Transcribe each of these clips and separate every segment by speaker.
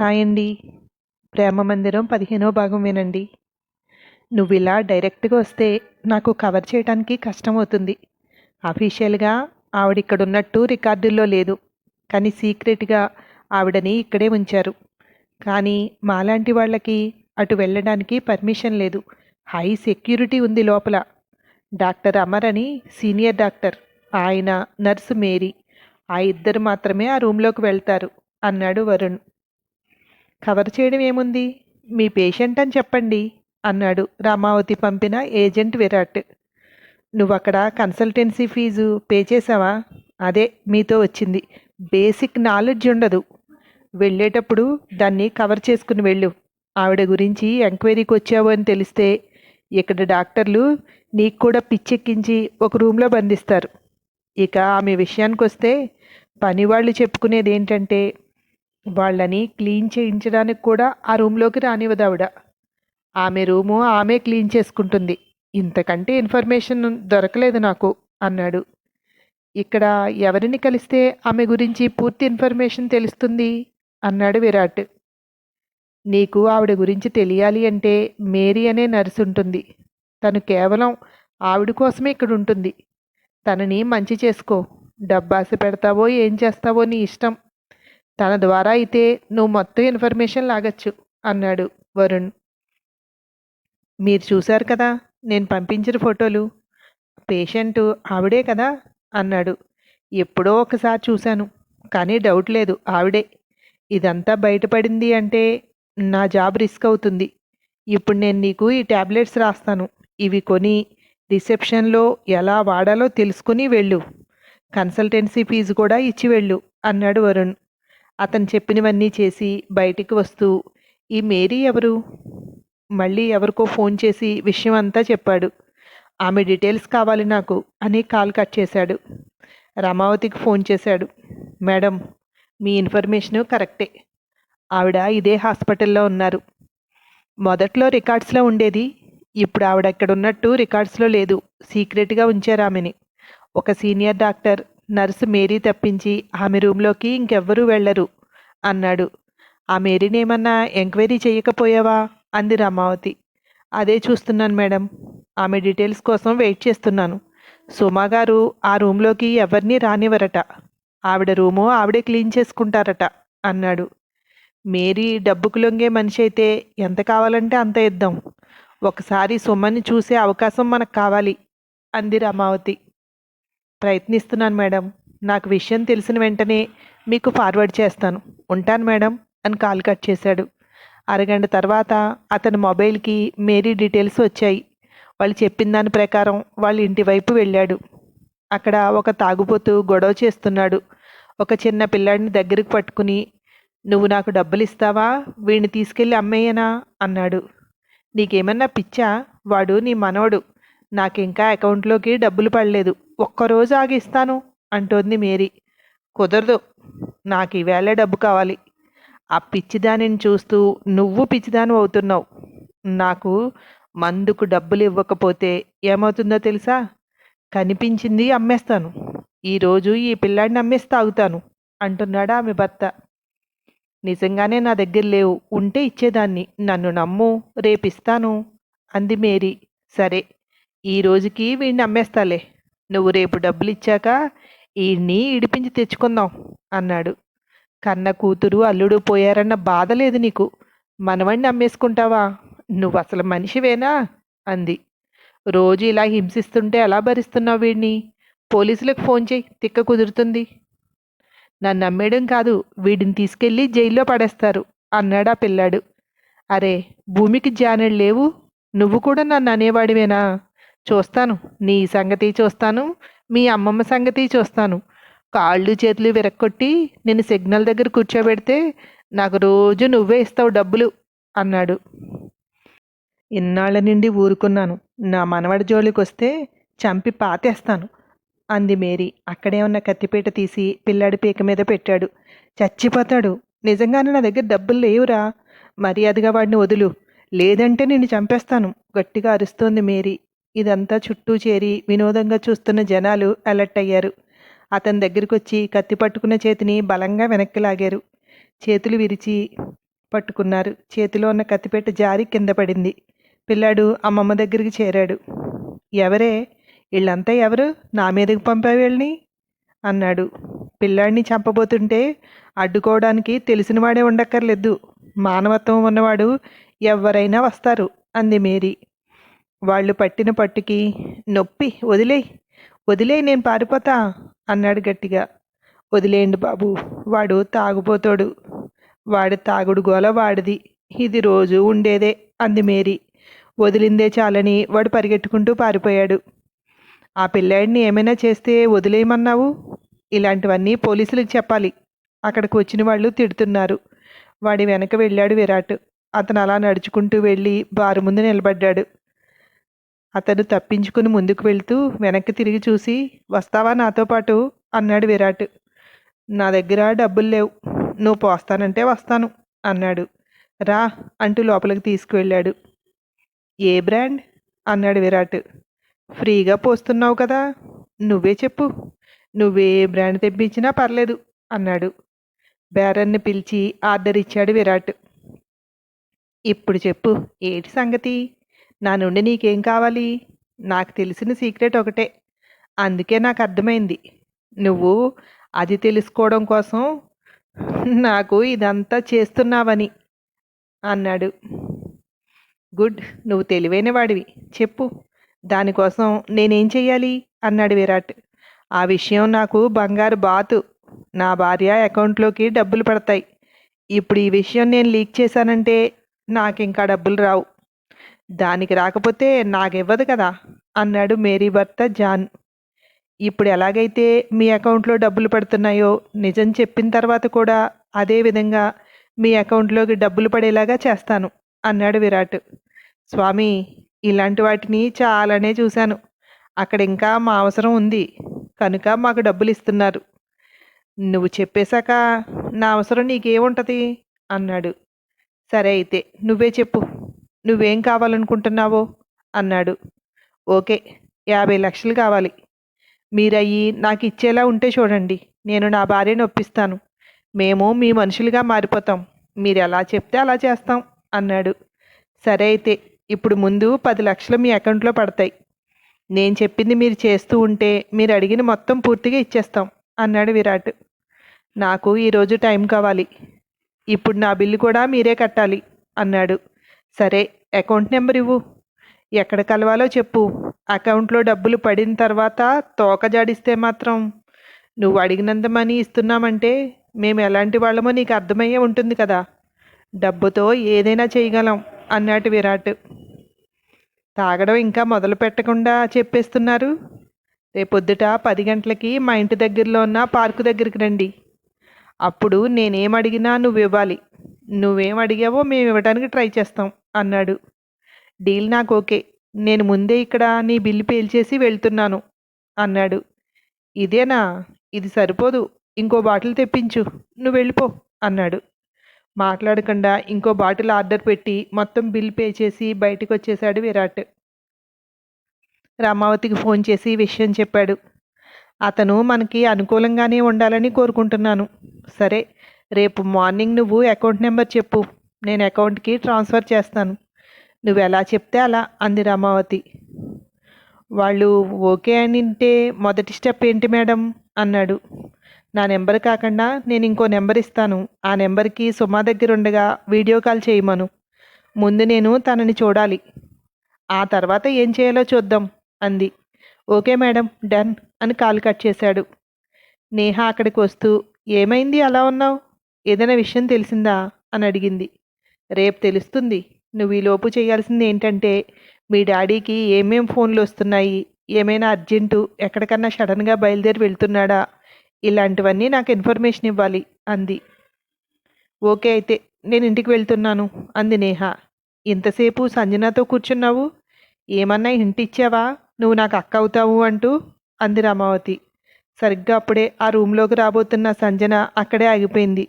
Speaker 1: Hi అండి ప్రేమ మందిరం పదిహేనో భాగం వినండి. నువ్వు ఇలా డైరెక్ట్గా వస్తే నాకు కవర్ చేయడానికి కష్టమవుతుంది. అఫీషియల్గా ఆవిడ ఇక్కడ ఉన్నట్టు రికార్డుల్లో లేదు. కానీ సీక్రెట్గా ఆవిడని ఇక్కడే ఉంచారు. కానీ మాలాంటి వాళ్ళకి అటు వెళ్ళడానికి పర్మిషన్ లేదు. హై సెక్యూరిటీ ఉంది లోపల. డాక్టర్ అమర్ అని సీనియర్ డాక్టర్. ఆయన నర్సు మేరీ. ఆ ఇద్దరు మాత్రమే ఆ రూమ్లోకి వెళ్తారు అన్నాడు వరుణ్. కవర్ చేయడం ఏముంది? మీ పేషెంట్ అని చెప్పండి అన్నాడు రామావతి పంపిన ఏజెంట్ విరాట్. నువ్వు అక్కడ కన్సల్టెన్సీ ఫీజు పే చేసావా? అదే మీతో వచ్చింది. బేసిక్ నాలెడ్జ్ ఉండదు. వెళ్ళేటప్పుడు దాన్ని కవర్ చేసుకుని వెళ్ళు. ఆవిడ గురించి ఎంక్వైరీకి వచ్చావు అని తెలిస్తే ఇక్కడ డాక్టర్లు నీకు కూడా పిచ్చెక్కించి ఒక రూమ్లో బంధిస్తారు. ఇక ఆమె విషయానికి వస్తే పని వాళ్ళు చెప్పుకునేది ఏంటంటే వాళ్ళని క్లీన్ చేయించడానికి కూడా ఆ రూమ్లోకి రానివ్వదు ఆవిడ. ఆమె రూము ఆమె క్లీన్ చేసుకుంటుంది. ఇంతకంటే ఇన్ఫర్మేషన్ దొరకలేదు నాకు అన్నాడు. ఇక్కడ ఎవరిని కలిస్తే ఆమె గురించి పూర్తి ఇన్ఫర్మేషన్ తెలుస్తుంది? అన్నాడు విరాట్. నీకు ఆవిడ గురించి తెలియాలి అంటే మేరీ అనే నర్సు ఉంటుంది. తను కేవలం ఆవిడ కోసమే ఇక్కడ ఉంటుంది. తనని మంచి చేసుకో. డబ్బాసి పెడతావో ఏం చేస్తావో నీ ఇష్టం. తన ద్వారా అయితే నువ్వు మొత్తం ఇన్ఫర్మేషన్ లాగచ్చు అన్నాడు వరుణ్. మీరు చూశారు కదా నేను పంపించిన ఫోటోలు. పేషెంట్ ఆవిడే కదా అన్నాడు. ఎప్పుడో ఒకసారి చూశాను కానీ డౌట్ లేదు ఆవిడే. ఇదంతా బయటపడింది అంటే నా జాబ్ రిస్క్ అవుతుంది. ఇప్పుడు నేను నీకు ఈ ట్యాబ్లెట్స్ రాస్తాను. ఇవి కొని రిసెప్షన్లో ఎలా వాడాలో తెలుసుకుని వెళ్ళు. కన్సల్టెన్సీ ఫీజు కూడా ఇచ్చి వెళ్ళు అన్నాడు వరుణ్. అతను చెప్పినవన్నీ చేసి బయటికి వస్తూ ఈ మేరీ ఎవరు? మళ్ళీ ఎవరికో ఫోన్ చేసి విషయం అంతా చెప్పాడు. ఆమె డీటెయిల్స్ కావాలి నాకు అని కాల్ కట్ చేశాడు. రమావతికి ఫోన్ చేశాడు. మేడం మీ ఇన్ఫర్మేషన్ కరెక్టే. ఆవిడ ఇదే హాస్పిటల్లో ఉన్నారు. మొదట్లో రికార్డ్స్లో ఉండేది ఇప్పుడు ఆవిడ ఎక్కడున్నట్టు రికార్డ్స్లో లేదు. సీక్రెట్గా ఉంచారు ఆమెని. ఒక సీనియర్ డాక్టర్ నర్సు మేరీ తప్పించి ఆమె రూమ్లోకి ఇంకెవ్వరూ వెళ్ళరు అన్నాడు. ఆ మేరీనేమన్నా ఎంక్వైరీ చేయకపోయావా? అంది రామావతి. అదే చూస్తున్నాను మేడం. ఆమె డీటెయిల్స్ కోసం వెయిట్ చేస్తున్నాను. సుమా గారు ఆ రూంలోకి ఎవరిని రానివ్వరట. ఆవిడ రూము ఆవిడే క్లీన్ చేసుకుంటారట అన్నాడు. మేరీ డబ్బుకు లొంగే మనిషి అయితే ఎంత కావాలంటే అంత ఇద్దాం. ఒకసారి సుమని చూసే అవకాశం మనకు కావాలి అంది రమావతి. ప్రయత్నిస్తున్నాను మేడం. నాకు విషయం తెలిసిన వెంటనే మీకు ఫార్వర్డ్ చేస్తాను. ఉంటాను మేడం అని కాల్ కట్ చేశాడు. అరగంట తర్వాత అతని మొబైల్కి మేరీ డీటెయిల్స్ వచ్చాయి. వాళ్ళు చెప్పిన దాని ప్రకారం వాళ్ళ ఇంటి వైపు వెళ్ళాడు. అక్కడ ఒక తాగుబోతు గొడవ చేస్తున్నాడు. ఒక చిన్న పిల్లాడిని దగ్గరికి పట్టుకుని నువ్వు నాకు డబ్బులు ఇస్తావా? వీడిని తీసుకెళ్ళి అమ్మేయనా? అన్నాడు. నీకేమన్నా పిచ్చా? వాడు నీ నాకు నాకింకా అకౌంట్లోకి డబ్బులు పడలేదు. ఒక్కరోజు ఆగి ఇస్తాను అంటోంది మేరీ. కుదరదు నాకు ఈవేళ డబ్బు కావాలి. ఆ పిచ్చిదానిని చూస్తూ నువ్వు పిచ్చిదాని అవుతున్నావు. నాకు మందుకు డబ్బులు ఇవ్వకపోతే ఏమవుతుందో తెలుసా? కనిపించింది అమ్మేస్తాను. ఈరోజు ఈ పిల్లాడిని అమ్మేసి తాగుతాను అంటున్నాడా ఆమె భర్త. నిజంగానే నా దగ్గర లేవు ఉంటే ఇచ్చేదాన్ని. నన్ను నమ్ము రేపిస్తాను అంది మేరీ. సరే ఈ రోజుకి వీడిని అమ్మేస్తాలే. నువ్వు రేపు డబ్బులు ఇచ్చాక ఈయన్ని ఇడిపించి తెచ్చుకుందాం అన్నాడు. కన్న కూతురు అల్లుడు పోయారన్న బాధ లేదు నీకు. మనవణ్ణి అమ్మేసుకుంటావా? నువ్వు అసలు మనిషివేనా? అంది. రోజు ఇలా హింసిస్తుంటే ఎలా భరిస్తున్నావు వీడిని పోలీసులకు ఫోన్ చేయి తిక్క కుదురుతుంది. నన్ను అమ్మేయడం కాదు వీడిని తీసుకెళ్ళి జైల్లో పడేస్తారు అన్నాడు ఆ పిల్లాడు. అరే భూమికి జానెడు లేవు నువ్వు కూడా నన్ను అనేవాడివేనా? చూస్తాను. నీ సంగతి చూస్తాను. మీ అమ్మమ్మ సంగతి చూస్తాను. కాళ్ళు చేతులు విరక్కొట్టి నేను సిగ్నల్ దగ్గర కూర్చోబెడితే నాకు రోజు నువ్వే ఇస్తావు డబ్బులు అన్నాడు. ఇన్నాళ్ళ నుండి ఊరుకున్నాను. నా మనవడి జోలికి వస్తే చంపి పాతేస్తాను అంది మేరీ. అక్కడే ఉన్న కత్తిపీట తీసి పిల్లాడి పీక మీద పెట్టాడు. చచ్చిపోతాడు. నిజంగానే నా దగ్గర డబ్బులు లేవురా. మర్యాదగా వాడిని వదులు. లేదంటే నిన్ను చంపేస్తాను. గట్టిగా అరుస్తోంది మేరీ. ఇదంతా చుట్టూ చేరి వినోదంగా చూస్తున్న జనాలు అలర్ట్ అయ్యారు. అతని దగ్గరికి వచ్చి కత్తి పట్టుకున్న చేతిని బలంగా వెనక్కి లాగారు. చేతులు విరిచి పట్టుకున్నారు. చేతిలో ఉన్న కత్తిపెట్ట జారి కింద పడింది. పిల్లాడు అమ్మమ్మ దగ్గరికి చేరాడు. ఎవరే? వీళ్ళంతా ఎవరు? నా మీదకి పంపావు వీళ్ళని? అన్నాడు. పిల్లాడిని చంపబోతుంటే అడ్డుకోవడానికి తెలిసినవాడే ఉండక్కర్లేదు. మానవత్వం ఉన్నవాడు ఎవరైనా వస్తారు అంది మేరీ. వాళ్ళు పట్టిన పట్టుకి నొప్పి వదిలేయ్ వదిలేయ్ నేను పారిపోతా అన్నాడు గట్టిగా. వదిలేయండి బాబు వాడు తాగుపోతాడు వాడి తాగుడు గోల వాడిది. ఇది రోజు ఉండేదే అంది మేరీ. వదిలిందే చాలని వాడు పరిగెట్టుకుంటూ పారిపోయాడు. ఆ పిల్లాడిని ఏమైనా చేస్తే వదిలేయమన్నావు? ఇలాంటివన్నీ పోలీసులకు చెప్పాలి. అక్కడికి వచ్చిన వాళ్ళు తిడుతున్నారు. వాడి వెనక వెళ్ళాడు విరాట్. అతను అలా నడుచుకుంటూ వెళ్ళి బారు ముందు నిలబడ్డాడు. అతను తప్పించుకుని ముందుకు వెళ్తూ వెనక్కి తిరిగి చూసి వస్తావా నాతో పాటు? అన్నాడు విరాట్. నా దగ్గర డబ్బులు లేవు. నువ్వు పోస్తానంటే వస్తాను అన్నాడు. రా అంటూ లోపలికి తీసుకువెళ్ళాడు. ఏ బ్రాండ్? అన్నాడు విరాట్. ఫ్రీగా పోస్తున్నావు కదా. నువ్వే చెప్పు. నువ్వే బ్రాండ్ తెప్పించినా పర్లేదు అన్నాడు. బేరన్ని పిలిచి ఆర్డర్ ఇచ్చాడు విరాట్. ఇప్పుడు చెప్పు ఏటి సంగతి? నా నుండి నీకేం కావాలి? నాకు తెలిసిన సీక్రెట్ ఒకటే. అందుకే నాకు అర్థమైంది. నువ్వు అది తెలుసుకోవడం కోసం నాకు ఇదంతా చేస్తున్నావని అన్నాడు. గుడ్ నువ్వు తెలివైన వాడివి. చెప్పు. దానికోసం నేనేం చెయ్యాలి? అన్నాడు విరాట్. ఆ విషయం నాకు బంగారు బాతు. నా భార్య అకౌంట్లోకి డబ్బులు పడతాయి. ఇప్పుడు ఈ విషయం నేను లీక్ చేశానంటే నాకు ఇంకా డబ్బులు రావు. దానికి రాకపోతే నాకివ్వదు కదా అన్నాడు మేరీ భర్త జాన్. ఇప్పుడు ఎలాగైతే మీ అకౌంట్లో డబ్బులు పడుతున్నాయో నిజం చెప్పిన తర్వాత కూడా అదే విధంగా మీ అకౌంట్లోకి డబ్బులు పడేలాగా చేస్తాను అన్నాడు విరాట్. స్వామి ఇలాంటి వాటిని చాలానే చూశాను. అక్కడ ఇంకా మా అవసరం ఉంది. కనుక మాకు డబ్బులు ఇస్తున్నారు. నువ్వు చెప్పేశాక నా అవసరం నీకేముంటుంది? అన్నాడు. సరే అయితే నువ్వే చెప్పు. నువ్వేం కావాలనుకుంటున్నావో? అన్నాడు. ఓకే యాభై లక్షలు కావాలి. మీరయ్యి నాకు ఇచ్చేలా ఉంటే చూడండి నేను నా భార్యను ఒప్పిస్తాను. మేము మీ మనుషులుగా మారిపోతాం. మీరు ఎలా చెప్తే అలా చేస్తాం అన్నాడు. సరే అయితే ఇప్పుడు ముందు పది లక్షలు మీ అకౌంట్లో పడతాయి. నేను చెప్పింది మీరు చేస్తూ ఉంటే మీరు అడిగిన మొత్తం పూర్తిగా ఇచ్చేస్తాం అన్నాడు విరాట్. నాకు ఈరోజు టైం కావాలి. ఇప్పుడు నా బిల్లు కూడా మీరే కట్టాలి అన్నాడు. సరే అకౌంట్ నెంబర్ ఇవ్వు. ఎక్కడ కలవాలో చెప్పు. అకౌంట్లో డబ్బులు పడిన తర్వాత తోక జాడిస్తే మాత్రం. నువ్వు అడిగినంత మనీ ఇస్తున్నామంటే మేము ఎలాంటి వాళ్ళమో నీకు అర్థమయ్యే ఉంటుంది కదా. డబ్బుతో ఏదైనా చేయగలం అన్నాడు విరాట్. తాగడం ఇంకా మొదలు పెట్టకుండా చెప్పేస్తున్నారు. రేపొద్దుట పది గంటలకి మా ఇంటి దగ్గరలో ఉన్న పార్కు దగ్గరికి రండి. అప్పుడు నేనేం అడిగినా నువ్వు ఇవ్వాలి. నువ్వేం అడిగావో మేము ఇవ్వడానికి ట్రై చేస్తాం అన్నాడు. డీల్ నాకు ఓకే నేను ముందే ఇక్కడ నీ బిల్లు పేల్చేసి వెళ్తున్నాను అన్నాడు. ఇదేనా? ఇది సరిపోదు ఇంకో బాటిల్ తెప్పించు నువ్వు వెళ్ళిపో అన్నాడు. మాట్లాడకుండా ఇంకో బాటిల్ ఆర్డర్ పెట్టి మొత్తం బిల్ పే చేసి బయటకు వచ్చేశాడు విరాట్. రామావతికి ఫోన్ చేసి విషయం చెప్పాడు. అతను మనకి అనుకూలంగానే ఉండాలని కోరుకుంటున్నాను. సరే రేపు మార్నింగ్ నువ్వు అకౌంట్ నెంబర్ చెప్పు. నేను అకౌంట్కి ట్రాన్స్ఫర్ చేస్తాను. నువ్వు ఎలా చెప్తే అలా అంది రమావతి. వాళ్ళు ఓకే అనింటే మొదటి స్టెప్ ఏంటి మేడం? అన్నాడు. నా నెంబర్ కాకుండా నేను ఇంకో నెంబర్ ఇస్తాను. ఆ నెంబర్కి సుమా దగ్గర ఉండగా వీడియో కాల్ చేయమను. ముందు నేను తనని చూడాలి. ఆ తర్వాత ఏం చేయాలో చూద్దాం అంది. ఓకే మేడం డన్ అని కాల్ కట్ చేశాడు. నేహ అక్కడికి వస్తూ ఏమైంది అలా ఉన్నావు? ఏదైనా విషయం తెలిసిందా? అని అడిగింది. రేపు తెలుస్తుంది. నువ్వు ఈ లోపు చేయాల్సింది ఏంటంటే మీ డాడీకి ఏమేం ఫోన్లు వస్తున్నాయి? ఏమైనా అర్జెంటు? ఎక్కడికన్నా సడన్గా బయలుదేరి వెళ్తున్నాడా? ఇలాంటివన్నీ నాకు ఇన్ఫర్మేషన్ ఇవ్వాలి అంది. ఓకే అయితే నేను ఇంటికి వెళ్తున్నాను అంది నేహ. ఇంతసేపు సంజనాతో కూర్చున్నావు? ఏమన్నా ఇంటిచ్చావా నువ్వు నాకు అక్క అవుతావు అంటూ అంది రామావతి. సరిగ్గా అప్పుడే ఆ రూమ్లోకి రాబోతున్న సంజన అక్కడే ఆగిపోయింది.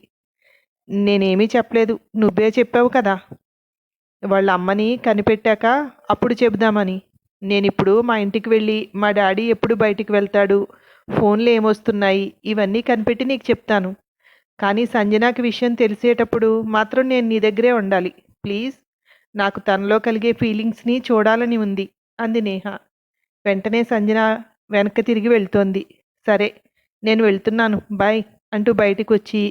Speaker 1: నేనేమీ చెప్పలేదు. నువ్వే చెప్పావు కదా. వాళ్ళ అమ్మని కనిపెట్టాక అప్పుడు చెబుదామని. నేను ఇప్పుడు మా ఇంటికి వెళ్ళి మా డాడీ ఎప్పుడు బయటికి వెళ్తాడు? ఫోన్లు ఏమొస్తున్నాయి? ఇవన్నీ కనిపెట్టి నీకు చెప్తాను. కానీ సంజనాకి విషయం తెలిసేటప్పుడు మాత్రం నేను నీ దగ్గరే ఉండాలి. ప్లీజ్. నాకు తనలో కలిగే ఫీలింగ్స్ని చూడాలని ఉంది. అంది నేహ. వెంటనే సంజన వెనక్కి తిరిగి వెళ్తోంది. సరే నేను వెళ్తున్నాను. బాయ్ అంటూ బయటికి వచ్చి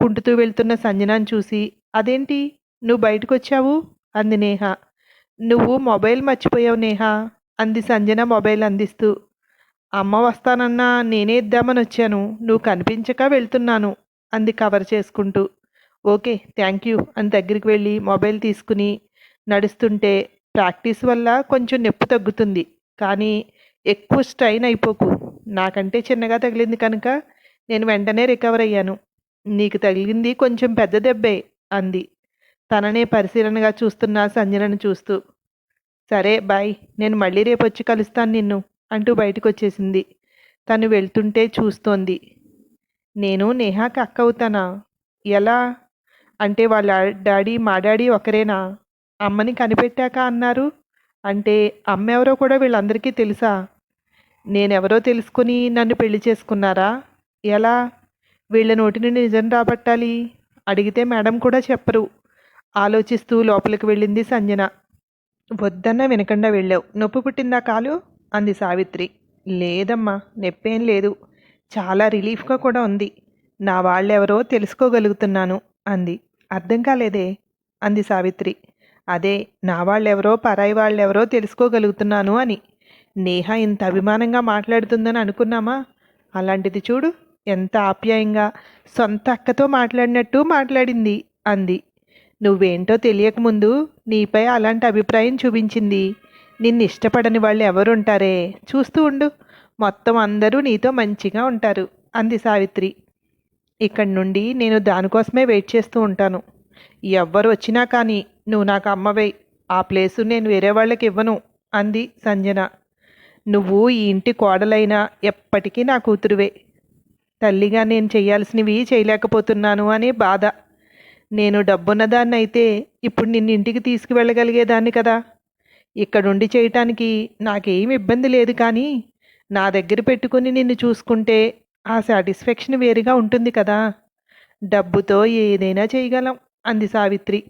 Speaker 1: కుంటుతూ వెళ్తున్న సంజనాన్ని చూసి అదేంటి? నువ్వు బయటకు వచ్చావు అంది నేహ. నువ్వు మొబైల్ మర్చిపోయావు నేహ అంది సంజన మొబైల్ అందిస్తూ. అమ్మ వస్తానన్నా నేనే ఇద్దామని వచ్చాను. నువ్వు కనిపించక వెళ్తున్నాను అంది కవర్ చేసుకుంటూ. ఓకే థ్యాంక్ యూ అని దగ్గరికి వెళ్ళి మొబైల్ తీసుకుని నడుస్తుంటే ప్రాక్టీస్ వల్ల కొంచెం నొప్పి తగ్గుతుంది. కానీ ఎక్కువ స్ట్రైన్ అయిపోకు. నాకంటే చిన్నగా తగిలింది కనుక నేను వెంటనే రికవర్ అయ్యాను. నీకు తగిలింది కొంచెం పెద్ద దెబ్బే అంది. తననే పరిశీలనగా చూస్తున్న సంజనను చూస్తూ సరే బాయ్ నేను మళ్ళీ రేపు వచ్చి కలుస్తాను నిన్ను అంటూ బయటకు వచ్చేసింది తను వెళ్తుంటే చూస్తోంది. నేను నేహాకి అక్క అవుతానా? ఎలా? అంటే వాళ్ళ డాడీ మా డాడీ ఒకరేనా? అమ్మని కనిపెట్టాక అన్నారు. అంటే అమ్మ ఎవరో కూడా వీళ్ళందరికీ తెలుసా? నేనెవరో తెలుసుకుని నన్ను పెళ్ళి చేసుకున్నారా? ఎలా? వీళ్ళ నోటి నుండి నిజం రాబట్టాలి? అడిగితే మేడం కూడా చెప్పరు. ఆలోచిస్తూ లోపలికి వెళ్ళింది సంజన. వద్దన్న వినకుండా వెళ్ళావు. నొప్పి పుట్టిందా కాలు? అంది సావిత్రి. లేదమ్మా నొప్పేం లేదు. చాలా రిలీఫ్గా కూడా ఉంది. నా వాళ్ళెవరో తెలుసుకోగలుగుతున్నాను అంది. అర్థం కాలేదే? అంది సావిత్రి. అదే నా వాళ్ళెవరో పరాయి వాళ్ళెవరో తెలుసుకోగలుగుతున్నాను అని. నేహ ఇంత అభిమానంగా మాట్లాడుతుందని అనుకున్నామా? అలాంటిది చూడు. ఎంత ఆప్యాయంగా సొంత అక్కతో మాట్లాడినట్టు మాట్లాడింది అంది. నువ్వేంటో తెలియకముందు నీపై అలాంటి అభిప్రాయం చూపించింది. నిన్ను ఇష్టపడని వాళ్ళు ఎవరుంటారే? చూస్తూ ఉండు. మొత్తం అందరూ నీతో మంచిగా ఉంటారు అంది సావిత్రి. ఇక్కడి నుండి నేను దానికోసమే వెయిట్ చేస్తూ ఉంటాను. ఎవ్వరు వచ్చినా కానీ నువ్వు నాకు అమ్మవే. ఆ ప్లేసు నేను వేరే వాళ్ళకి ఇవ్వను అంది సంజన. నువ్వు ఈ ఇంటి కోడలైనా ఎప్పటికీ నా కూతురువే. తల్లిగా నేను చేయాల్సినవి చేయలేకపోతున్నాను అనే బాధ. నేను డబ్బున్నదాన్ని అయితే ఇప్పుడు నిన్ను ఇంటికి తీసుకువెళ్ళగలిగేదాన్ని కదా. ఇక్కడుండి చేయటానికి నాకేం ఇబ్బంది లేదు కానీ నా దగ్గర పెట్టుకుని నిన్ను చూసుకుంటే ఆ సాటిస్ఫాక్షన్ వేరుగా ఉంటుంది కదా. డబ్బుతో ఏదైనా చేయగలం అంది సావిత్రి.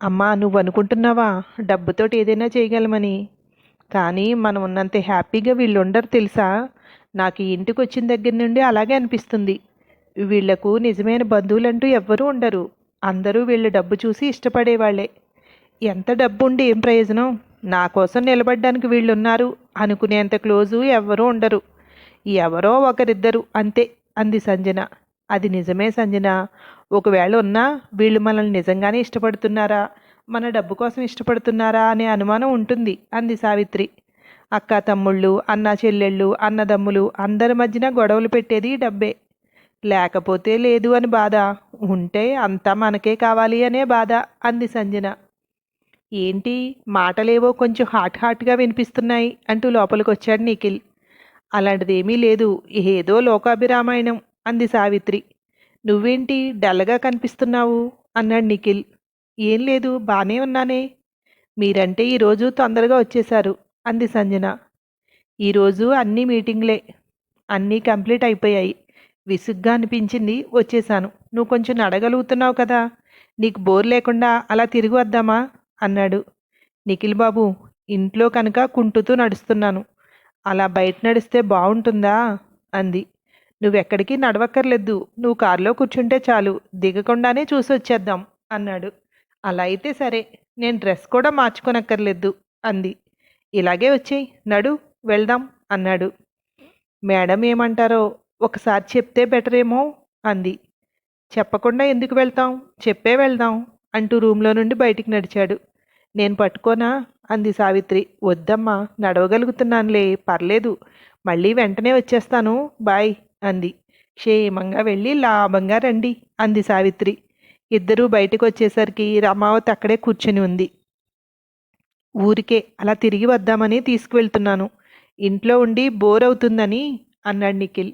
Speaker 1: అమ్మా నువ్వు అనుకుంటున్నావా డబ్బుతోటి ఏదైనా చేయగలమని. కానీ మనం ఉన్నంత హ్యాపీగా వీళ్ళు ఉండరు తెలుసా? నాకు ఈ ఇంటికి వచ్చిన దగ్గర నుండి అలాగే అనిపిస్తుంది. వీళ్ళకు నిజమైన బంధువులంటూ ఎవ్వరూ ఉండరు. అందరూ వీళ్ళ డబ్బు చూసి ఇష్టపడేవాళ్ళే. ఎంత డబ్బు ఉండి ఏం ప్రయోజనం? నా కోసం నిలబడ్డానికి వీళ్ళున్నారు. అనుకునేంత క్లోజు ఎవ్వరూ ఉండరు. ఎవరో ఒకరిద్దరు అంతే అంది సంజన. అది నిజమే సంజన. ఒకవేళ ఉన్నా వీళ్ళు మనల్ని నిజంగానే ఇష్టపడుతున్నారా? మన డబ్బు కోసం ఇష్టపడుతున్నారా అనే అనుమానం ఉంటుంది అంది సావిత్రి. అక్క తమ్ముళ్ళు అన్న చెల్లెళ్ళు అన్నదమ్ములు అందరి మధ్యన గొడవలు పెట్టేది డబ్బే. లేకపోతే లేదు అని బాధ. ఉంటే అంతా మనకే కావాలి అనే బాధ అంది సంజన. ఏంటి? మాటలేవో కొంచెం హాట్ హాట్గా వినిపిస్తున్నాయి అంటూ లోపలికి వచ్చాడు నిఖిల్. అలాంటిదేమీ లేదు. ఏదో లోకాభిరామాయణం అంది సావిత్రి. నువ్వేంటి డల్గా కనిపిస్తున్నావు? అన్నాడు నిఖిల్. ఏం లేదు బానే ఉన్నానే. మీరంటే ఈరోజు తొందరగా వచ్చేశారు. అంది సంజన. ఈరోజు అన్ని మీటింగ్లే. అన్నీ కంప్లీట్ అయిపోయాయి. విసుగ్గా అనిపించింది వచ్చేశాను నువ్వు కొంచెం అడగలుగుతున్నావు కదా. నీకు బోర్ లేకుండా అలా తిరిగి వద్దామా? అన్నాడు. నిఖిల్ బాబు ఇంట్లో కనుక కుంటుతూ నడుస్తున్నాను. అలా బయట నడిస్తే బాగుంటుందా? అంది. నువ్వెక్కడికి నడవక్కర్లేదు. నువ్వు కారులో కూర్చుంటే చాలు. దిగకుండానే చూసి వచ్చేద్దాం అన్నాడు. అలా అయితే సరే. నేను డ్రెస్ కూడా మార్చుకోనక్కర్లేదు అంది. ఇలాగే వచ్చేయి నడు వెళ్దాం అన్నాడు. మేడం ఏమంటారో ఒకసారి చెప్తే బెటర్ ఏమో అంది. చెప్పకుండా ఎందుకు వెళ్తాం? చెప్పే వెళ్దాం అంటూ రూమ్లో నుండి బయటికి నడిచాడు. నేను పట్టుకోనా? అంది సావిత్రి. వద్దమ్మా నడవగలుగుతున్నానులే పర్లేదు. మళ్ళీ వెంటనే వచ్చేస్తాను బాయ్ అంది. క్షేమంగా వెళ్ళి లాభంగా రండి అంది సావిత్రి. ఇద్దరూ బయటకు వచ్చేసరికి రమావతి అక్కడే కూర్చొని ఉంది. ఊరికే అలా తిరిగి వద్దామని తీసుకువెళ్తున్నాను. ఇంట్లో ఉండి బోర్ అవుతుందని అన్నాడు నిఖిల్.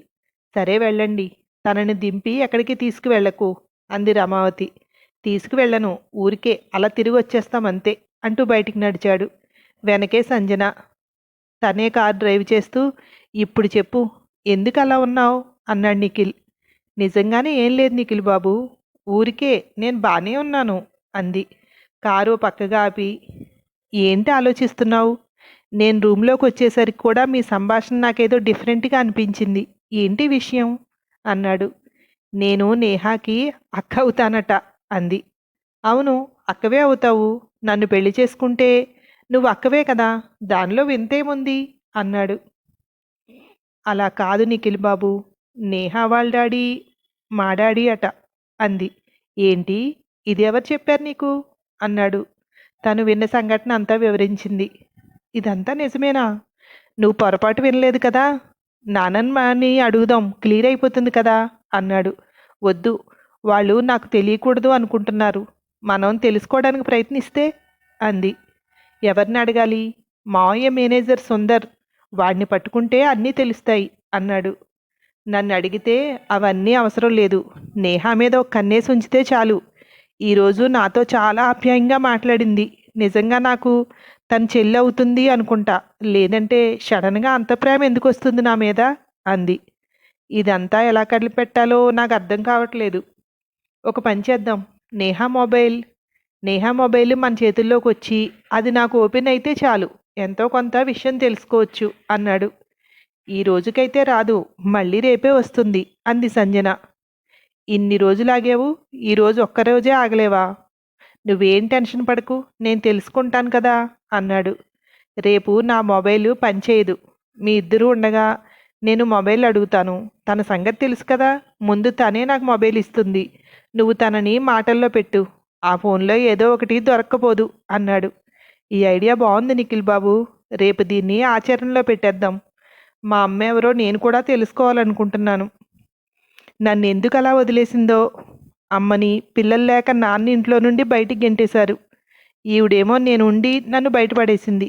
Speaker 1: సరే వెళ్ళండి. తనని దింపి ఎక్కడికి తీసుకువెళ్ళకు? అంది రమావతి. తీసుకువెళ్ళను. ఊరికే అలా తిరిగి వచ్చేస్తాం అంతే అంటూ బయటికి నడిచాడు. వెనకే సంజన. తనే కార్ డ్రైవ్ చేస్తూ ఇప్పుడు చెప్పు ఎందుకు అలా ఉన్నావు? అన్నాడు నిఖిల్. నిజంగానే ఏం లేదు నిఖిల్ బాబు. ఊరికే నేను బాగానే ఉన్నాను అంది. కారు పక్కగా ఆపి ఏంటి ఆలోచిస్తున్నావు? నేను రూమ్లోకి వచ్చేసరికి కూడా మీ సంభాషణ నాకేదో డిఫరెంట్గా అనిపించింది. ఏంటి విషయం? అన్నాడు. నేను నేహాకి అక్క అవుతానట అంది. అవును అక్కవే అవుతావు. నన్ను పెళ్ళి చేసుకుంటే నువ్వు అక్కవే కదా? దానిలో వింతేముంది? అన్నాడు. అలా కాదు నిఖిల్ బాబు. నేహా వాళ్ళ డాడీ మా డాడీ అట అంది. ఏంటి? ఇది ఎవరు చెప్పారు నీకు? అన్నాడు. తను విన్న సంఘటన అంతా వివరించింది. ఇదంతా నిజమేనా? నువ్వు పొరపాటు వినలేదు కదా? నానమ్మని అడుగుదాం క్లియర్ అయిపోతుంది కదా? అన్నాడు. వద్దు వాళ్ళు నాకు తెలియకూడదు అనుకుంటున్నారు. మనం తెలుసుకోవడానికి ప్రయత్నిస్తే? అంది. ఎవరిని అడగాలి? మావయ్య మేనేజర్ సుందర్. వాడిని పట్టుకుంటే అన్నీ తెలుస్తాయి అన్నాడు. నన్ను అడిగితే అవన్నీ అవసరం లేదు. నేహా మీద ఒక కన్నేసి ఉంచితే చాలు. ఈరోజు నాతో చాలా ఆప్యాయంగా మాట్లాడింది. నిజంగా నాకు తన చెల్లి అవుతుంది అనుకుంటా. లేదంటే సడన్గా అంత ప్రేమ ఎందుకు వస్తుంది నా మీద? అంది. ఇదంతా ఎలా కదిలిపెట్టాలో నాకు అర్థం కావట్లేదు. ఒక పని చేద్దాం. నేహా మొబైల్. నేహా మొబైల్ మన చేతుల్లోకి వచ్చి అది నాకు ఓపెన్ అయితే చాలు. ఎంతో కొంత విషయం తెలుసుకోవచ్చు అన్నాడు. ఈ రోజుకైతే రాదు. మళ్ళీ రేపే వస్తుంది. అంది సంజన. ఇన్ని రోజులు ఆగావు ఈరోజు ఒక్కరోజే ఆగలేవా? నువ్వేం టెన్షన్ పడకు నేను తెలుసుకుంటాను కదా అన్నాడు. రేపు నా మొబైల్ పనిచేయదు. మీ ఇద్దరు ఉండగా నేను మొబైల్ అడుగుతాను. తన సంగతి తెలుసు కదా ముందు తనే నాకు మొబైల్ ఇస్తుంది. నువ్వు తనని మాటల్లో పెట్టు. ఆ ఫోన్లో ఏదో ఒకటి దొరక్కపోదు అన్నాడు. ఈ ఐడియా బాగుంది నిఖిల్ బాబు. రేపు దీన్ని ఆచరణలో పెట్టేద్దాం. మా అమ్మ ఎవరో నేను కూడా తెలుసుకోవాలనుకుంటున్నాను. నన్ను ఎందుకు అలా వదిలేసిందో? అమ్మని పిల్లలు లేక నాన్న ఇంట్లో నుండి బయటికి గెంటేశారు. ఈవిడేమో నేను ఉండి నన్ను బయటపడేసింది.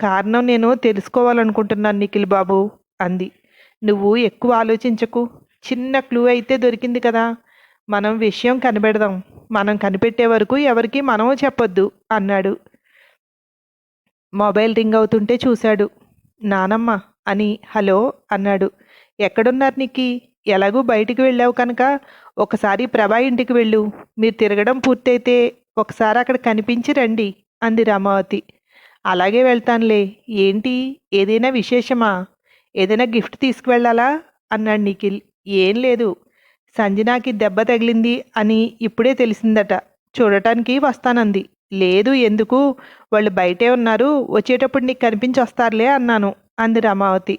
Speaker 1: కారణం నేను తెలుసుకోవాలనుకుంటున్నాను నిఖిల్ బాబు అంది. నువ్వు ఎక్కువ ఆలోచించకు. చిన్న క్లూ అయితే దొరికింది కదా. మనం విషయం కనిపెడదాం. మనం కనిపెట్టే వరకు ఎవరికి మనం చెప్పొద్దు అన్నాడు. మొబైల్ రింగ్ అవుతుంటే చూశాడు. నానమ్మ అని హలో అన్నాడు. ఎక్కడున్నారు నీకి ఎలాగూ బయటికి వెళ్ళావు కనుక? ఒకసారి ప్రభా ఇంటికి వెళ్ళు. మీరు తిరగడం పూర్తయితే ఒకసారి అక్కడ కనిపించి రండి అంది రామావతి. అలాగే వెళ్తానులే. ఏంటి? ఏదైనా విశేషమా? ఏదైనా గిఫ్ట్ తీసుకువెళ్ళాలా? అన్నాడు నిఖిల్. ఏం లేదు. సంజనాకి దెబ్బ తగిలింది అని ఇప్పుడే తెలిసిందట. చూడటానికి వస్తానంది. లేదు ఎందుకు? వాళ్ళు బయటే ఉన్నారు. వచ్చేటప్పుడు నీకు కనిపించి వస్తారులే అన్నాను అంది రామావతి.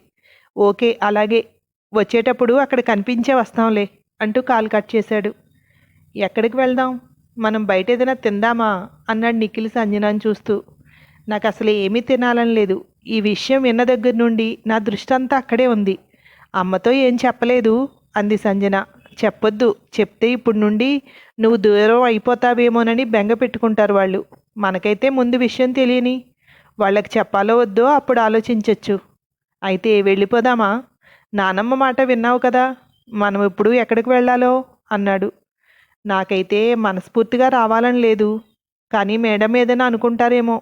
Speaker 1: ఓకే అలాగే. వచ్చేటప్పుడు అక్కడ కనిపించే వస్తాంలే అంటూ కాల్ కట్ చేశాడు. ఎక్కడికి వెళ్దాం? మనం బయట ఏదైనా తిందామా? అన్నాడు నిఖిల్ సంజనాన్ని చూస్తూ. నాకు అసలు ఏమీ తినాలని లేదు. ఈ విషయం విన్న దగ్గర నుండి నా దృష్టి అంతా అక్కడే ఉంది. అమ్మతో ఏం చెప్పలేదు? అంది సంజన. చెప్పొద్దు. చెప్తే ఇప్పుడు నుండి నువ్వు దూరం అయిపోతావేమోనని బెంగ పెట్టుకుంటారు వాళ్ళు. మనకైతే ముందు విషయం తెలియని. వాళ్ళకి చెప్పాలో వద్దో అప్పుడు ఆలోచించవచ్చు అయితే వెళ్ళిపోదామా? నానమ్మ మాట విన్నావు కదా మనం ఇప్పుడు ఎక్కడికి వెళ్ళాలో అన్నాడు. నాకైతే మనస్ఫూర్తిగా రావాలని లేదు కానీ మేడం ఏదైనా అనుకుంటారేమో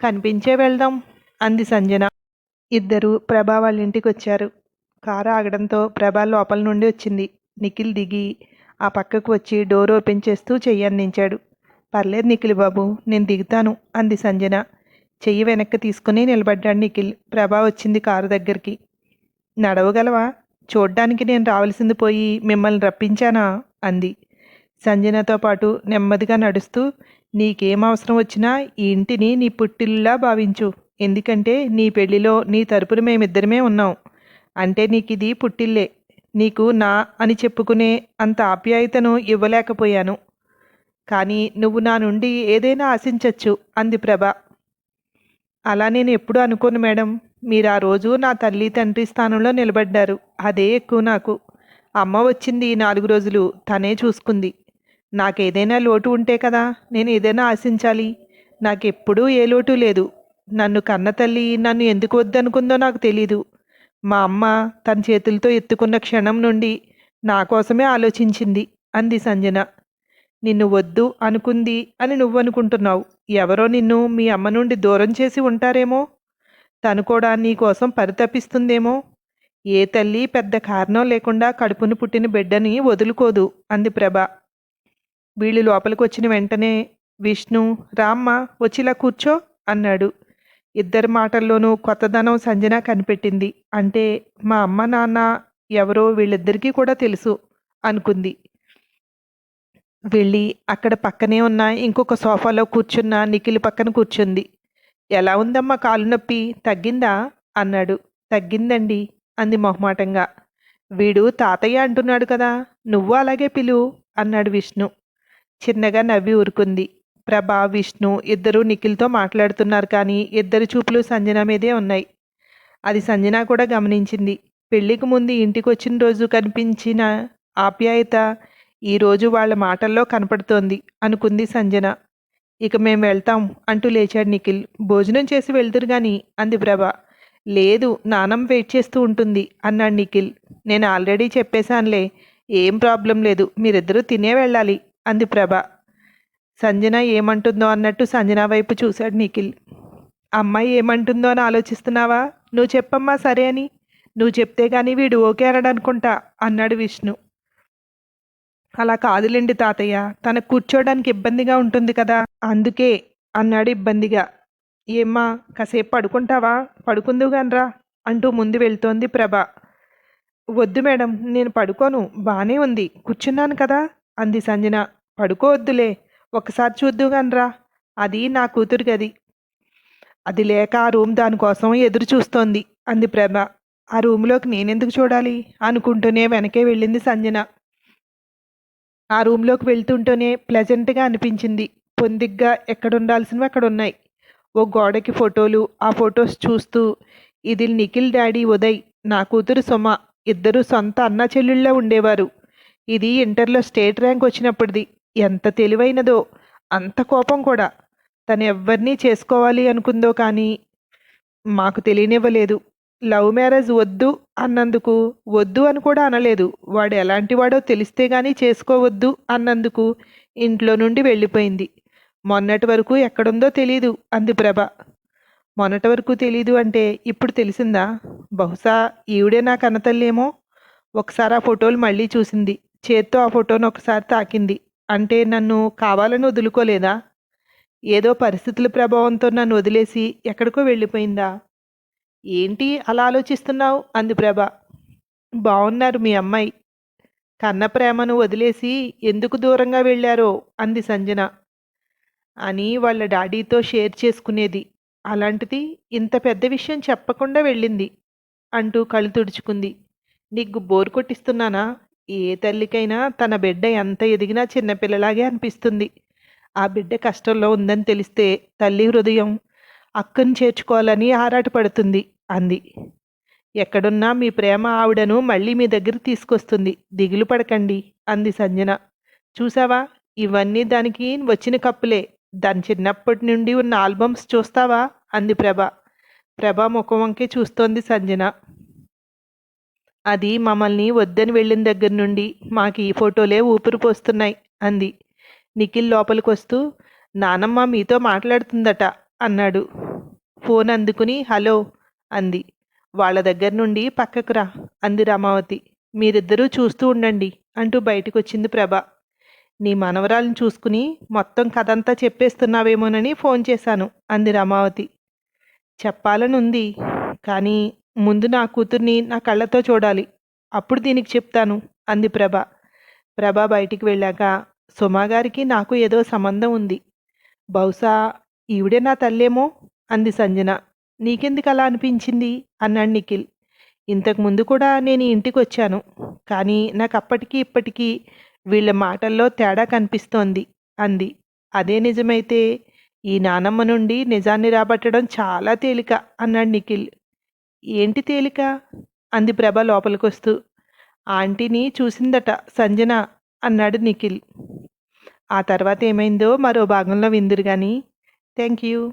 Speaker 1: కనిపించే వెళ్దాం అంది సంజన. ఇద్దరు ప్రభా వాళ్ళ ఇంటికి వచ్చారు. కారు ఆగడంతో ప్రభా లోపల నుండి వచ్చింది. నిఖిల్ దిగి ఆ పక్కకు వచ్చి డోర్ ఓపెన్ చేస్తూ చెయ్యి అందించాడు. పర్లేదు నిఖిల్ బాబు నేను దిగుతాను అంది సంజన. చెయ్యి వెనక్కి తీసుకుని నిలబడ్డాడు నిఖిల్. ప్రభా వచ్చింది కారు దగ్గరికి. నడవగలవా? చూడ్డానికి నేను రావాల్సింది పోయి మిమ్మల్ని రప్పించానా? అంది. సంజనతో పాటు నెమ్మదిగా నడుస్తూ నీకేం అవసరం వచ్చినా ఈ ఇంటిని నీ పుట్టిల్లా భావించు. ఎందుకంటే నీ పెళ్ళిలో నీ తరపున మేమిద్దరమే ఉన్నాం. అంటే నీకు ఇది పుట్టిల్లే. నీకు నా అని చెప్పుకునే అంత ఆప్యాయతను ఇవ్వలేకపోయాను. కానీ నువ్వు నా నుండి ఏదైనా ఆశించవచ్చు అంది ప్రభ. అలా నేను ఎప్పుడూ అనుకోను మేడం. మీరు ఆ రోజు నా తల్లి తండ్రి స్థానంలో నిలబడ్డారు. అదే ఎక్కువ నాకు. అమ్మ వచ్చింది నాలుగు రోజులు. తనే చూసుకుంది. నాకేదైనా లోటు ఉంటే కదా నేను ఏదైనా ఆశించాలి. నాకెప్పుడూ ఏ లోటు లేదు. నన్ను కన్న తల్లి నన్ను ఎందుకు వద్దనుకుందో నాకు తెలీదు. మా అమ్మ తన చేతులతో ఎత్తుకున్న క్షణం నుండి నా కోసమే ఆలోచించింది అంది సంజన. నిన్ను వద్దు అనుకుంది అని నువ్వు అనుకుంటున్నావు ఎవరో నిన్ను మీ అమ్మ నుండి దూరం చేసి ఉంటారేమో? తను కూడా నీకోసం పరితపిస్తుందేమో? ఏ తల్లి పెద్ద కారణం లేకుండా కడుపును పుట్టిన బిడ్డని వదులుకోదు అంది ప్రభ. వీళ్ళు లోపలికి వచ్చిన వెంటనే విష్ణు రామ్మ వచ్చిలా కూర్చో అన్నాడు. ఇద్దరి మాటల్లోనూ కొత్తదనం సంజన కనిపెట్టింది. అంటే మా అమ్మ నాన్న ఎవరో వీళ్ళిద్దరికీ కూడా తెలుసు అనుకుంది. వెళ్ళి అక్కడ పక్కనే ఉన్న ఇంకొక సోఫాలో కూర్చున్న నిఖిల్ పక్కన కూర్చుంది. ఎలా ఉందమ్మా కాలు నొప్పి? తగ్గిందా? అన్నాడు. తగ్గిందండి అంది మొహమాటంగా. వీడు తాతయ్య అంటున్నాడు కదా నువ్వు అలాగే పిలువు అన్నాడు విష్ణు. చిన్నగా నవ్వి ఊరుకుంది. ప్రభా విష్ణు ఇద్దరు నిఖిల్తో మాట్లాడుతున్నారు కానీ ఇద్దరు చూపులు సంజన మీదే ఉన్నాయి. అది సంజన కూడా గమనించింది. పెళ్ళికి ముందు ఇంటికి వచ్చిన రోజు కనిపించిన ఆప్యాయత ఈరోజు వాళ్ళ మాటల్లో కనపడుతోంది అనుకుంది సంజన. ఇక మేము వెళ్తాం అంటూ లేచాడు నిఖిల్. భోజనం చేసి వెళ్తురు గాని అంది ప్రభ. లేదు నానం వెయిట్ చేస్తూ ఉంటుంది అన్నాడు నిఖిల్. నేను ఆల్రెడీ చెప్పేశానులే ఏం ప్రాబ్లం లేదు మీరిద్దరూ తినే వెళ్ళాలి అంది ప్రభ. సంజన ఏమంటుందో అన్నట్టు సంజన వైపు చూశాడు నిఖిల్. అమ్మాయి ఏమంటుందో అని ఆలోచిస్తున్నావా? నువ్వు చెప్పమ్మా సరే అని. నువ్వు చెప్తే గానీ వీడు ఓకే అనడనుకుంటా అన్నాడు విష్ణు. అలా కాదులేండి తాతయ్య. తనకు కూర్చోడానికి ఇబ్బందిగా ఉంటుంది కదా. అందుకే అన్నాడు ఇబ్బందిగా. ఏమ్మా కాసేపు పడుకుంటావా? పడుకుందువుగానరా అంటూ ముందు వెళ్తోంది ప్రభ. వద్దు మేడం నేను పడుకోను. బానే ఉంది. కూర్చున్నాను కదా అంది సంజన. పడుకోవద్దులే ఒకసారి చూద్దుగానరా అది నా కూతురు గది. అది లేక ఆ రూమ్ దానికోసం ఎదురు చూస్తోంది అంది ప్రభ. ఆ రూమ్లోకి నేనెందుకు చూడాలి? అనుకుంటూనే వెనకే వెళ్ళింది సంజన. ఆ రూమ్లోకి వెళ్తుంటూనే ప్లెజెంట్గా అనిపించింది. పొందిగ్గా ఎక్కడుండాల్సినవి అక్కడ ఉన్నాయి ఓ గోడకి ఫోటోలు ఆ ఫొటోస్ చూస్తూ ఇది నిఖిల్ డాడీ ఉదయ్ నా కూతురు సుమ ఇద్దరు సొంత అన్న చెల్లెళ్ళ ఉండేవారు. ఇది ఇంటర్లో స్టేట్ ర్యాంక్ వచ్చినప్పటిది. ఎంత తెలివైనదో అంత కోపం కూడా. తను ఎవరినీ చేసుకోవాలి అనుకుందో కానీ మాకు తెలియనివ్వలేదు. లవ్ మ్యారేజ్ వద్దు అన్నందుకు వద్దు అని కూడా అనలేదు. వాడు ఎలాంటి వాడో తెలిస్తే గానీ చేసుకోవద్దు అన్నందుకు ఇంట్లో నుండి వెళ్ళిపోయింది. మొన్నటి వరకు ఎక్కడుందో తెలీదు అంది ప్రభ. మొన్నటి వరకు తెలీదు అంటే ఇప్పుడు తెలిసిందా? బహుశా ఈవిడే నా కన్నతల్లేమో? ఒకసారి ఆ ఫోటోలు మళ్ళీ చూసింది. చేత్తో ఆ ఫోటోను ఒకసారి తాకింది. అంటే నన్ను కావాలని వదులుకోలేదా? ఏదో పరిస్థితుల ప్రభావంతో నన్ను వదిలేసి ఎక్కడికో వెళ్ళిపోయిందా? ఏంటి అలా ఆలోచిస్తున్నావు? అంది ప్రభ. బాగున్నారు మీ అమ్మాయి. కన్న ప్రేమను వదిలేసి ఎందుకు దూరంగా వెళ్ళారో? అంది సంజన. అని వాళ్ళ డాడీతో షేర్ చేసుకునేది. అలాంటిది ఇంత పెద్ద విషయం చెప్పకుండా వెళ్ళింది అంటూ కళ్ళు తుడుచుకుంది. నీకు బోరు కొట్టిస్తున్నానా? ఏ తల్లికైనా తన బిడ్డ ఎంత ఎదిగినా చిన్నపిల్లలాగే అనిపిస్తుంది. ఆ బిడ్డ కష్టంలో ఉందని తెలిస్తే తల్లి హృదయం అక్కను చేర్చుకోవాలని ఆరాటపడుతుంది. అంది. ఎక్కడున్నా మీ ప్రేమ ఆవిడను మళ్ళీ మీ దగ్గర తీసుకొస్తుంది. దిగులు పడకండి అంది సంజన. చూసావా? ఇవన్నీ దానికి వచ్చిన కప్పులే. దాని చిన్నప్పటి నుండి ఉన్న ఆల్బమ్స్ చూస్తావా? అంది ప్రభ. ప్రభ ముఖం వంకే చూస్తోంది సంజన. అది మమ్మల్ని వద్దని వెళ్ళిన దగ్గర నుండి మాకు ఈ ఫోటోలే ఊపిరి పోస్తున్నాయి అంది. నిఖిల్ లోపలికి వస్తూ నానమ్మ మీతో మాట్లాడుతుందట అన్నాడు. ఫోన్ అందుకుని హలో అంది. వాళ్ళ దగ్గర నుండి పక్కకు రా అంది రామావతి. మీరిద్దరూ చూస్తూ ఉండండి అంటూ బయటకొచ్చింది ప్రభ. నీ మనవరాలను చూసుకుని మొత్తం కథంతా చెప్పేస్తున్నావేమోనని ఫోన్ చేశాను అంది రామావతి. చెప్పాలని ఉంది కానీ ముందు నా కూతుర్ని నా కళ్ళతో చూడాలి. అప్పుడు దీనికి చెప్తాను అంది ప్రభ. ప్రభ బయటికి వెళ్ళాక సుమాగారికి నాకు ఏదో సంబంధం ఉంది. బహుశా ఈవిడే నా తల్లేమో అంది సంజన. నీకెందుకు అలా అనిపించింది? అన్నాడు నిఖిల్. ఇంతకు ముందు కూడా నేను ఇంటికి వచ్చాను. కానీ నాకు అప్పటికీ ఇప్పటికీ వీళ్ళ మాటల్లో తేడా కనిపిస్తోంది అంది. అదే నిజమైతే ఈ నానమ్మ నుండి నిజాన్ని రాబట్టడం చాలా తేలిక అన్నాడు నిఖిల్. ఏంటి తేలిక? అంది ప్రభ లోపలికొస్తూ. ఆంటీని చూసిందట సంజన అన్నాడు నిఖిల్. ఆ తర్వాత ఏమైందో మరో భాగంలో విందురు కానీ థ్యాంక్ యూ.